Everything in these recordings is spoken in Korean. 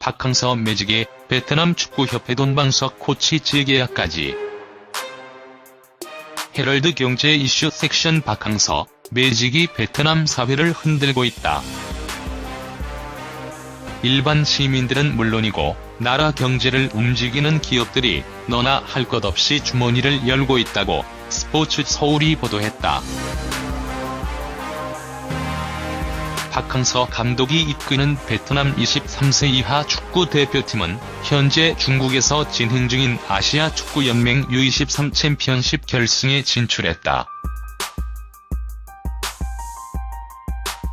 박항서 매직에 베트남 축구협회 돈방석 코치 재계약까지. 헤럴드 경제 이슈 섹션 박항서, 매직이 베트남 사회를 흔들고 있다. 일반 시민들은 물론이고 나라 경제를 움직이는 기업들이 너나 할 것 없이 주머니를 열고 있다고 스포츠 서울이 보도했다. 박항서 감독이 이끄는 베트남 23세 이하 축구 대표팀은 현재 중국에서 진행 중인 아시아 축구연맹 U23 챔피언십 결승에 진출했다.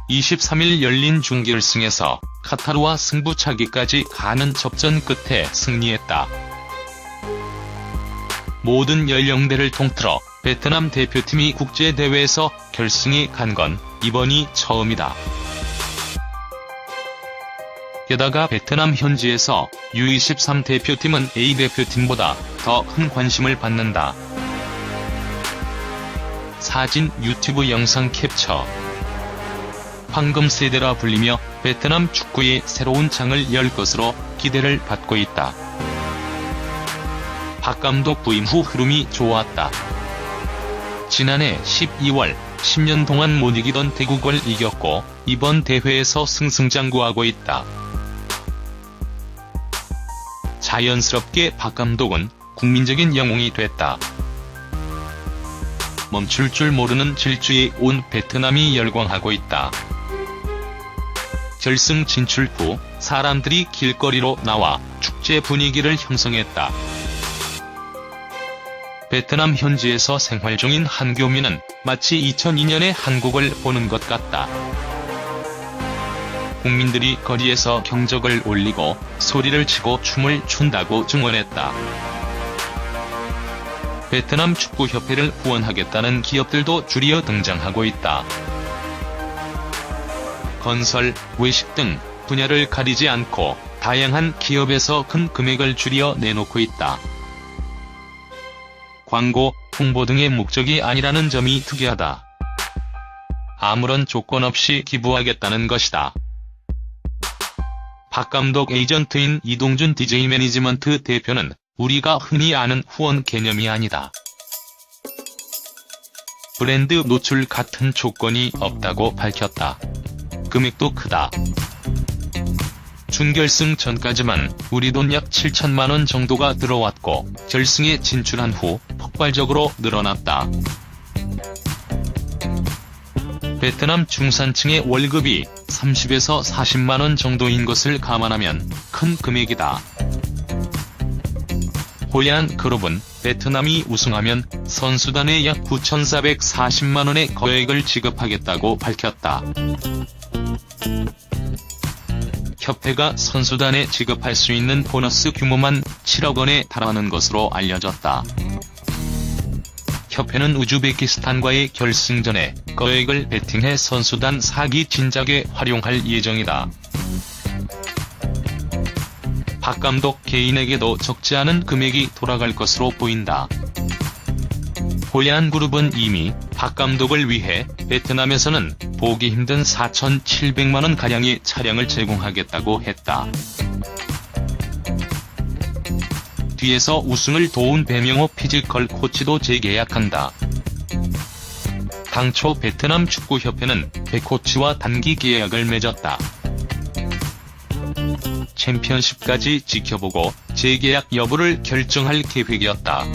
23일 열린 준결승에서 카타르와 승부차기까지 가는 접전 끝에 승리했다. 모든 연령대를 통틀어 베트남 대표팀이 국제대회에서 결승에 간 건 이번이 처음이다. 게다가 베트남 현지에서 U23 대표팀은 A 대표팀보다 더 큰 관심을 받는다. 사진 유튜브 영상 캡처 황금 세대라 불리며 베트남 축구의 새로운 장을 열 것으로 기대를 받고 있다. 박 감독 부임 후 흐름이 좋았다. 지난해 12월 10년 동안 못 이기던 대국을 이겼고 이번 대회에서 승승장구하고 있다. 자연스럽게 박 감독은 국민적인 영웅이 됐다. 멈출 줄 모르는 질주에 온 베트남이 열광하고 있다. 결승 진출 후 사람들이 길거리로 나와 축제 분위기를 형성했다. 베트남 현지에서 생활 중인 한교민은 마치 2002년의 한국을 보는 것 같다. 국민들이 거리에서 경적을 올리고 소리를 치고 춤을 춘다고 증언했다. 베트남 축구협회를 후원하겠다는 기업들도 줄이어 등장하고 있다. 건설, 외식 등 분야를 가리지 않고 다양한 기업에서 큰 금액을 줄여 내놓고 있다. 광고, 홍보 등의 목적이 아니라는 점이 특이하다. 아무런 조건 없이 기부하겠다는 것이다. 박 감독 에이전트인 이동준 DJ 매니지먼트 대표는 우리가 흔히 아는 후원 개념이 아니다. 브랜드 노출 같은 조건이 없다고 밝혔다. 금액도 크다. 준결승 전까지만 우리 돈 약 7천만 원 정도가 들어왔고 결승에 진출한 후 폭발적으로 늘어났다. 베트남 중산층의 월급이 30에서 40만원 정도인 것을 감안하면 큰 금액이다. 호얀 그룹은 베트남이 우승하면 선수단에 약 9,440만원의 거액을 지급하겠다고 밝혔다. 협회가 선수단에 지급할 수 있는 보너스 규모만 7억 원에 달하는 것으로 알려졌다. 협회는 우즈베키스탄과의 결승전에 거액을 베팅해 선수단 사기 진작에 활용할 예정이다. 박 감독 개인에게도 적지 않은 금액이 돌아갈 것으로 보인다. 호얀 그룹은 이미 박 감독을 위해 베트남에서는 보기 힘든 4,700만원 가량의 차량을 제공하겠다고 했다. 뒤에서 우승을 도운 배명호 피지컬 코치도 재계약한다. 당초 베트남 축구협회는 배 코치와 단기 계약을 맺었다. 챔피언십까지 지켜보고 재계약 여부를 결정할 계획이었다.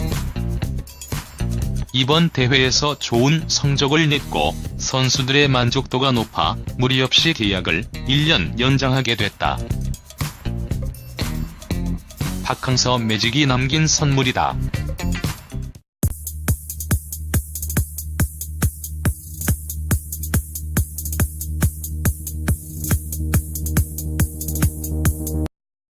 이번 대회에서 좋은 성적을 냈고 선수들의 만족도가 높아 무리 없이 계약을 1년 연장하게 됐다. 박항서 매직이 남긴 선물이다.